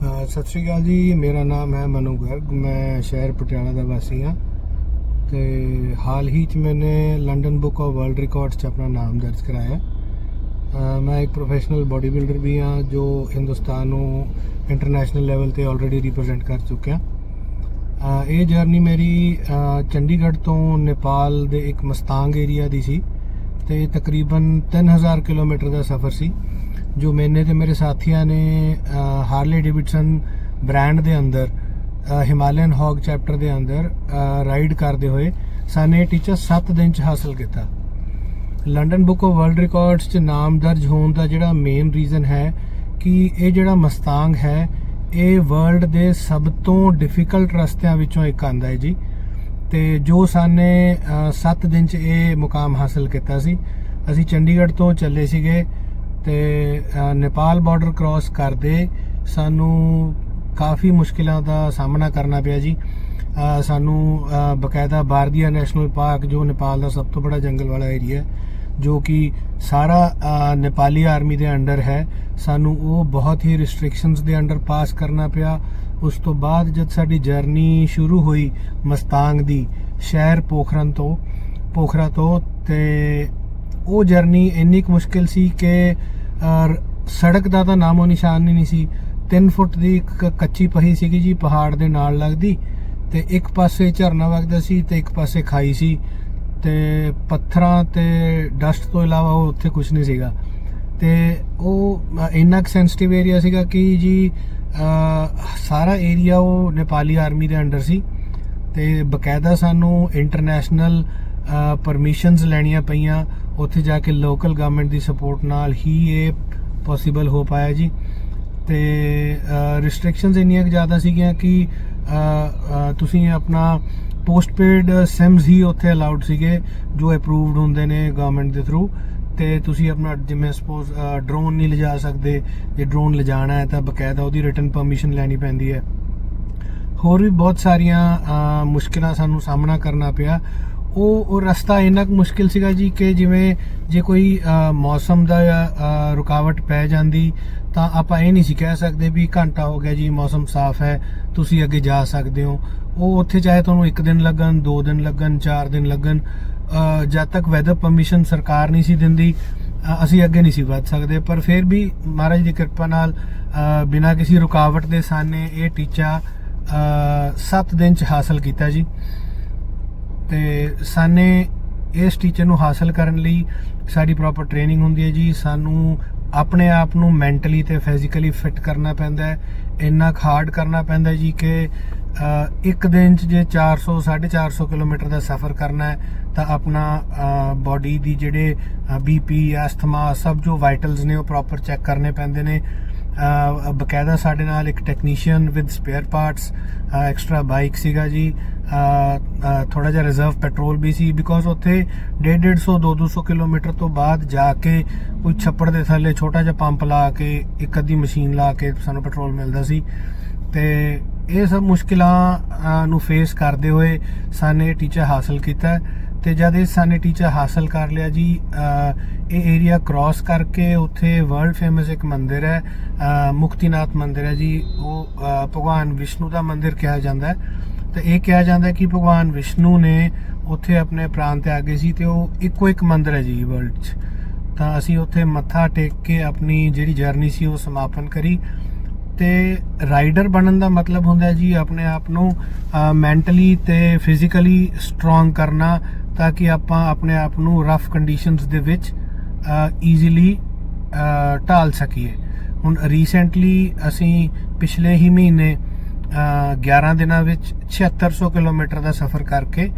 ਸਤਿ ਸ਼੍ਰੀ ਅਕਾਲ ਜੀ, ਮੇਰਾ ਨਾਮ ਹੈ ਮਨੂ ਗਰਗ, ਮੈਂ ਸ਼ਹਿਰ ਪਟਿਆਲਾ ਦਾ ਵਾਸੀ ਹਾਂ। ਤੇ ਹਾਲ ਹੀ ਚ ਮੈਨੇ London Book of World Records 'ਚ ਆਪਣਾ ਨਾਮ ਦਰਜ ਕਰਾਇਆ। ਮੈਂ ਇੱਕ ਪ੍ਰੋਫੈਸ਼ਨਲ ਬਾਡੀ ਬਿਲਡਰ ਵੀ ਹਾਂ, ਜੋ ਹਿੰਦੁਸਤਾਨ ਨੂੰ ਇੰਟਰਨੈਸ਼ਨਲ ਲੈਵਲ ਤੇ ਆਲਰੇਡੀ ਰਿਪਰੈਜ਼ੈਂਟ ਕਰ ਚੁੱਕਿਆ। ਇਹ ਜਰਨੀ ਮੇਰੀ ਚੰਡੀਗੜ੍ਹ ਤੋਂ ਨੇਪਾਲ ਦੇ ਇੱਕ ਮਸਤਾਂਗ ਏਰੀਆ ਦੀ ਸੀ। ਤੇ ਤਕਰੀਬਨ 3000 ਕਿਲੋਮੀਟਰ ਦਾ ਸਫ਼ਰ ਸੀ। ਜੋ ਮੈਨੇ ਤੇ ਮੇਰੇ ਸਾਥੀਆਂ ਨੇ ਹਾਰਲੇ ਡੇਵਿਡਸਨ ਬ੍ਰਾਂਡ ਦੇ ਅੰਦਰ ਹਿਮਾਲਯਨ ਹੌਗ ਚੈਪਟਰ ਦੇ ਅੰਦਰ ਰਾਈਡ ਕਰਦੇ ਹੋਏ ਸਾਨੇ ਟੀਚਰ 7 ਦਿਨ ਚ ਹਾਸਲ ਕੀਤਾ। London Book of World Records 'ਚ ਨਾਮ ਦਰਜ ਹੋਣ ਦਾ ਜਿਹੜਾ ਮੇਨ ਰੀਜ਼ਨ ਹੈ ਕਿ ਇਹ ਜਿਹੜਾ ਮਸਤਾਂਗ ਹੈ, ਇਹ ਵਰਲਡ ਦੇ ਸਭ ਤੋਂ ਡਿਫਿਕਲਟ ਰਸਤਿਆਂ ਵਿੱਚੋਂ ਇੱਕ ਆਂਦਾ ਹੈ ਜੀ। ਤੇ ਜੋ ਸਾਨੇ 7 ਦਿਨ 'ਚ ਇਹ ਮੁਕਾਮ ਹਾਸਲ ਕੀਤਾ ਸੀ, ਅਸੀਂ ਚੰਡੀਗੜ੍ਹ ਤੋਂ ਚੱਲੇ ਸੀਗੇ। ਤੇ ਨੇਪਾਲ ਬਾਰਡਰ ਕ੍ਰਾਸ ਕਰਦੇ ਸਾਨੂੰ ਕਾਫੀ ਮੁਸ਼ਕਿਲਾਂ ਦਾ ਸਾਹਮਣਾ ਕਰਨਾ ਪਿਆ ਜੀ। ਸਾਨੂੰ ਅ, ਬਕਾਇਦਾ ਬਾਰਦੀਆ ਨੈਸ਼ਨਲ ਪਾਰਕ ਜੋ ਨੇਪਾਲ ਦਾ ਸਭ ਤੋਂ ਬੜਾ ਜੰਗਲ ਵਾਲਾ ਏਰੀਆ ਜੋ ਕਿ ਸਾਰਾ ਨੇਪਾਲੀ ਆਰਮੀ ਦੇ ਅੰਡਰ ਹੈ ਸਾਨੂੰ ਉਹ ਬਹੁਤ ਹੀ ਰਿਸਟ੍ਰਿਕਸ਼ਨਸ ਦੇ ਅੰਡਰ ਪਾਸ ਕਰਨਾ ਪਿਆ। ਉਸ ਤੋਂ ਬਾਅਦ ਜਦ ਸਾਡੀ ਜਰਨੀ ਸ਼ੁਰੂ ਹੋਈ ਮਸਤਾਂਗ ਦੀ ਸ਼ਹਿਰ ਪੋਖਰਨ ਤੋਂ ਪੋਖਰਾ ਤੋਂ ਤੇ ਉਹ ਜਰਨੀ ਇੰਨੀ ਕੁ ਮੁਸ਼ਕਿਲ ਸੀ ਕਿ ਸੜਕ ਦਾ ਤਾਂ ਨਾਮੋ ਨਿਸ਼ਾਨ ਹੀ ਨਹੀਂ ਸੀ। 3 ਫੁੱਟ ਦੀ ਇੱਕ ਕੱਚੀ ਪਹੀ ਸੀਗੀ ਜੀ, ਪਹਾੜ ਦੇ ਨਾਲ ਲੱਗਦੀ ਤੇ ਇੱਕ ਪਾਸੇ ਝਰਨਾ ਵਗਦਾ ਸੀ ਤੇ ਇੱਕ ਪਾਸੇ ਖਾਈ ਸੀ ਤੇ ਪੱਥਰਾਂ ਤੇ ਡਸਟ ਤੋਂ ਇਲਾਵਾ ਉਹ ਉੱਥੇ ਕੁਝ ਨਹੀਂ ਸੀਗਾ। ਤੇ ਉਹ ਇੰਨਾ ਕੁ ਸੈਂਸਿਟਿਵ ਏਰੀਆ ਸੀਗਾ ਕਿ ਜੀ ਸਾਰਾ ਏਰੀਆ ਉਹ ਨੇਪਾਲੀ ਆਰਮੀ ਦੇ ਅੰਡਰ ਸੀ ਤੇ ਬਕਾਇਦਾ ਸਾਨੂੰ ਇੰਟਰਨੈਸ਼ਨਲ ਪਰਮਿਸ਼ਨਸ ਲੈਣੀਆਂ ਪਈਆਂ। ਉੱਥੇ ਜਾ ਕੇ ਲੋਕਲ ਗਵਰਨਮੈਂਟ ਦੀ ਸਪੋਰਟ ਨਾਲ ਹੀ ਇਹ ਪੋਸੀਬਲ ਹੋ ਪਾਇਆ ਜੀ। ਤੇ ਰਿਸਟ੍ਰਿਕਸ਼ਨਸ ਇੰਨੀਆਂ ਜ਼ਿਆਦਾ ਸੀਗੀਆਂ ਕਿ ਤੁਸੀਂ ਆਪਣਾ ਪੋਸਟਪੇਡ ਸਿਮਸ ਹੀ ਉੱਥੇ ਅਲਾਉਡ ਸੀਗੇ ਜੋ ਅਪਰੂਵਡ ਹੁੰਦੇ ਨੇ ਗਵਰਨਮੈਂਟ ਦੇ ਥਰੂ ਤੇ ਤੁਸੀਂ ਆਪਣਾ ਜਿਵੇਂ ਸਪੋਜ਼ ਡਰੋਨ ਨਹੀਂ ਲਿਜਾ ਸਕਦੇ ਜੇ ਡਰੋਨ ਲਿਜਾਣਾ ਹੈ ਤਾਂ ਬਕਾਇਦਾ ਉਹਦੀ ਰਿਟਨ ਪਰਮਿਸ਼ਨ ਲੈਣੀ ਪੈਂਦੀ ਹੈ। ਹੋਰ ਵੀ ਬਹੁਤ ਸਾਰੀਆਂ ਅ, ਮੁਸ਼ਕਿਲਾਂ ਸਾਨੂੰ ਸਾਹਮਣਾ ਕਰਨਾ ਪਿਆ। ਉਹ ਉਹ ਰਸਤਾ ਇੰਨਾ ਕੁ ਮੁਸ਼ਕਿਲ ਸੀਗਾ ਜੀ ਕਿ ਜਿਵੇਂ ਜੇ ਕੋਈ ਮੌਸਮ ਦਾ ਰੁਕਾਵਟ ਪੈ ਜਾਂਦੀ ਤਾਂ ਆਪਾਂ ਇਹ ਨਹੀਂ ਸੀ ਕਹਿ ਸਕਦੇ ਵੀ ਘੰਟਾ ਹੋ ਗਿਆ ਜੀ, ਮੌਸਮ ਸਾਫ਼ ਹੈ, ਤੁਸੀਂ ਅੱਗੇ ਜਾ ਸਕਦੇ ਹੋ। ਉਹ ਉੱਥੇ ਚਾਹੇ ਤੁਹਾਨੂੰ ਇੱਕ ਦਿਨ ਲੱਗਣ, ਦੋ ਦਿਨ ਲੱਗਣ, ਚਾਰ ਦਿਨ ਲੱਗਣ ਜਦ ਤੱਕ ਵੈਦਰ ਪਰਮਿਸ਼ਨ ਸਰਕਾਰ ਨਹੀਂ ਸੀ ਦਿੰਦੀ ਅਸੀਂ ਅੱਗੇ ਨਹੀਂ ਸੀ ਵੱਧ ਸਕਦੇ। ਪਰ ਫਿਰ ਵੀ ਮਹਾਰਾਜ ਦੀ ਕਿਰਪਾ ਨਾਲ ਬਿਨਾਂ ਕਿਸੇ ਰੁਕਾਵਟ ਦੇ ਸਾਨੇ ਇਹ ਟੀਚਾ 7 ਦਿਨ ਚ ਹਾਸਲ ਕੀਤਾ ਜੀ। ਤੇ ਸਾਨੇ ਇਸ ਟੀਚਰ ਨੂੰ ਹਾਸਲ ਕਰਨ ਲਈ ਸਾਡੀ ਪ੍ਰੋਪਰ ਟ੍ਰੇਨਿੰਗ ਹੁੰਦੀ ਹੈ ਜੀ। ਸਾਨੂੰ ਆਪਣੇ ਆਪ ਨੂੰ ਮੈਂਟਲੀ ਤੇ ਫਿਜ਼ੀਕਲੀ ਫਿਟ ਕਰਨਾ ਪੈਂਦਾ ਹੈ। ਇੰਨਾ ਹਾਰਡ ਕਰਨਾ ਪੈਂਦਾ ਜੀ ਕਿ ਇੱਕ ਦਿਨ ਚ ਜੇ 400 450 ਕਿਲੋਮੀਟਰ ਦਾ ਸਫ਼ਰ ਕਰਨਾ ਹੈ, ਤਾਂ ਆਪਣਾ ਬਾਡੀ ਦੀ ਜਿਹੜੇ ਬੀਪੀ ਐਸਥਮਾ ਸਭ ਜੋ ਵਾਈਟਲਸ ਨੇ ਉਹ ਪ੍ਰੋਪਰ ਚੈੱਕ ਕਰਨੇ ਪੈਂਦੇ ਨੇ। ਬਕਾਇਦਾ ਸਾਡੇ ਨਾਲ ਇੱਕ technician with spare parts extra bike ਸੀਗਾ ਜੀ। ਥੋੜਾ ਜਿਹਾ ਰਿਜ਼ਰਵ ਪੈਟਰੋਲ ਵੀ ਸੀ ਬਿਕੋਜ਼ ਉੱਥੇ 150 200 ਕਿਲੋਮੀਟਰ ਤੋਂ ਬਾਅਦ ਜਾ ਕੇ ਕੋਈ ਛੱਪੜ ਦੇ ਥੱਲੇ ਛੋਟਾ ਜਿਹਾ ਪੰਪ ਲਾ ਕੇ, ਇੱਕ ਅੱਧੀ ਮਸ਼ੀਨ ਲਾ ਕੇ ਸਾਨੂੰ ਪੈਟਰੋਲ ਮਿਲਦਾ ਸੀ। ਤੇ ਇਹ ਸਭ ਮੁਸ਼ਕਿਲਾਂ ਨੂੰ ਫੇਸ ਕਰਦੇ ਹੋਏ ਸਾਨੇ ਟੀਚਰ ਹਾਸਲ ਕੀਤਾ। ਤੇ ਜਦ ਇਹ ਸਾਨੇ ਟੀਚਰ ਹਾਸਲ ਕਰ ਲਿਆ ਜੀ ਇਹ ਏਰੀਆ ਕ੍ਰਾਸ ਕਰਕੇ ਉੱਥੇ ਵਰਲਡ ਫੇਮਸ ਇੱਕ ਮੰਦਿਰ ਹੈ ਮੁਕਤੀਨਾਥ ਮੰਦਿਰ ਹੈ ਜੀ। ਉਹ ਭਗਵਾਨ ਵਿਸ਼ਨੂੰ ਦਾ ਮੰਦਿਰ ਕਿਹਾ ਜਾਂਦਾ ਹੈ। ਤੇ ਇਹ ਕਿਹਾ ਜਾਂਦਾ ਕਿ ਭਗਵਾਨ ਵਿਸ਼ਨੂੰ ਨੇ ਉੱਥੇ ਆਪਣੇ ਪ੍ਰਾਣ ਤਿਆਗੇ ਸੀ ਤੇ ਉਹ ਇੱਕੋ ਇੱਕ ਮੰਦਿਰ ਹੈ ਜੀ ਵਰਲਡ 'ਚ। ਤਾਂ ਅਸੀਂ ਉੱਥੇ ਮੱਥਾ ਟੇਕ ਕੇ ਆਪਣੀ ਜਿਹੜੀ ਜਰਨੀ ਸੀ ਉਹ ਸਮਾਪਨ ਕਰੀ। ਤੇ ਰਾਈਡਰ ਬਣਨ ਦਾ ਮਤਲਬ ਹੁੰਦਾ ਜੀ ਆਪਣੇ ਆਪ ਨੂੰ ਮੈਂਟਲੀ ਤੇ ਫਿਜ਼ੀਕਲੀ ਸਟਰੋਂਗ ਕਰਨਾ ਤਾਂ ਕਿ ਆਪਾਂ ਆਪਣੇ ਆਪ ਨੂੰ ਰਫ ਕੰਡੀਸ਼ਨਸ ਦੇ ਵਿੱਚ ਈਜ਼ੀਲੀ ਢਾਲ ਸਕੀਏ। ਹੁਣ ਰੀਸੈਂਟਲੀ ਅਸੀਂ ਪਿਛਲੇ ਹੀ ਮਹੀਨੇ ਅ, 11 ਦਿਨਾਂ ਵਿੱਚ 7600 ਕਿਲੋਮੀਟਰ ਦਾ ਸਫ਼ਰ ਕਰਕੇ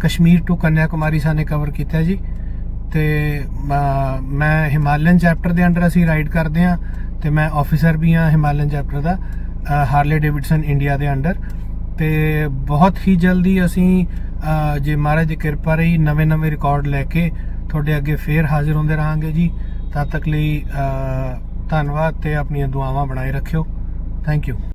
ਕਸ਼ਮੀਰ ਟੂ ਕੰਨਿਆਕੁਮਾਰੀ ਸਾਨੇ ਕਵਰ ਕੀਤਾ ਜੀ। ਤੇ ਅ, ਮੈਂ ਹਿਮਾਲਯਨ ਚੈਪਟਰ ਦੇ ਅੰਡਰ ਅਸੀਂ ਰਾਈਡ ਕਰਦੇ ਆ ਤੇ ਮੈਂ ਆਫੀਸਰ ਵੀ ਹਾਂ ਹਿਮਾਲਯਨ ਚੈਪਟਰ ਦਾ ਹਾਰਲੇ ਡੇਵਿਡਸਨ ਇੰਡੀਆ ਦੇ ਅੰਡਰ ਤੇ ਬਹੁਤ ਹੀ ਜਲਦੀ ਅਸੀਂ ਜੇ ਮਹਾਰਾਜ ਦੀ ਕਿਰਪਾ ਰਹੀ ਨਵੇਂ ਨਵੇਂ ਰਿਕਾਰਡ ਲੈ ਕੇ ਤੁਹਾਡੇ ਅੱਗੇ ਫੇਰ ਹਾਜ਼ਰ ਹੁੰਦੇ ਰਹਾਂਗੇ ਜੀ। ਤਦ ਤੱਕ ਲਈ ਧੰਨਵਾਦ ਤੇ ਆਪਣੀਆਂ ਦੁਆਵਾਂ ਬਣਾਏ ਰੱਖਿਓ। Thank you